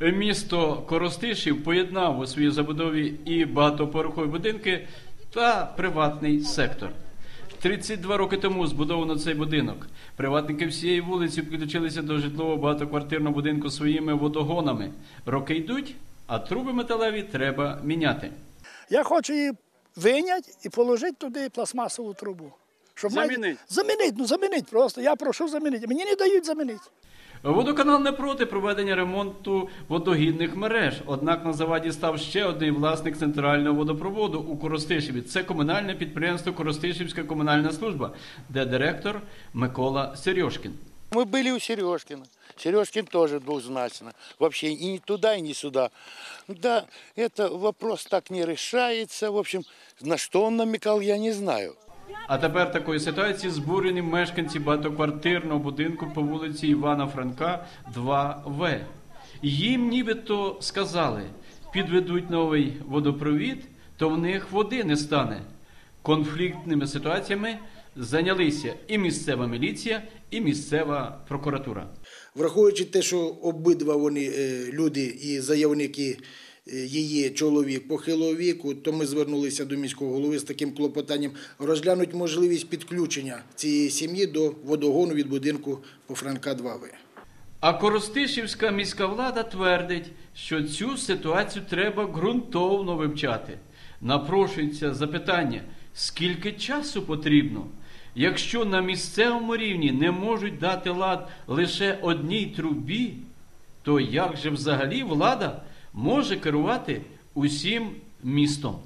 Місто Коростишів поєднав у своїй забудові і багатоповерхові будинки та приватний сектор. 32 роки тому збудовано цей будинок. Приватники всієї вулиці підключилися до житлового багатоквартирного будинку своїми водогонами. Роки йдуть, а труби металеві треба міняти. Я хочу її виняти і положити туди пластмасову трубу. Щоб май- Замінить? Замінить, ну замінить просто. Я прошу замінити. Мені не дають замінити. Водоканал не проти проведення ремонту водогідних мереж. Однак на заваді став ще один власник центрального водопроводу у Коростишеві. Це комунальне підприємство Коростишівська комунальна служба, де директор Микола Серьошкін. Мы были у Сережкина. Сережкин тоже двузначно. Вообще и не туда, и не сюда. Да, это вопрос так не решается. В общем, на что он намекал, я не знаю. А тепер такої ситуації збурені мешканці багатоквартирного будинку по вулиці Івана Франка, 2В. Їм нібито сказали, підведуть новий водопровід, то в них води не стане. Конфліктними ситуаціями зайнялися і місцева міліція, і місцева прокуратура. Враховуючи те, що обидва вони е, люди і заявники її чоловік похилого віку, то ми звернулися до міського голови з таким клопотанням розглянути можливість підключення цієї сім'ї до водогону від будинку по Франка 2В. А Коростишівська міська влада твердить, що цю ситуацію треба ґрунтовно вивчати. Напрошується запитання, скільки часу потрібно? Якщо на місцевому рівні не можуть дати лад лише одній трубі, то як же взагалі влада може керувати усім містом?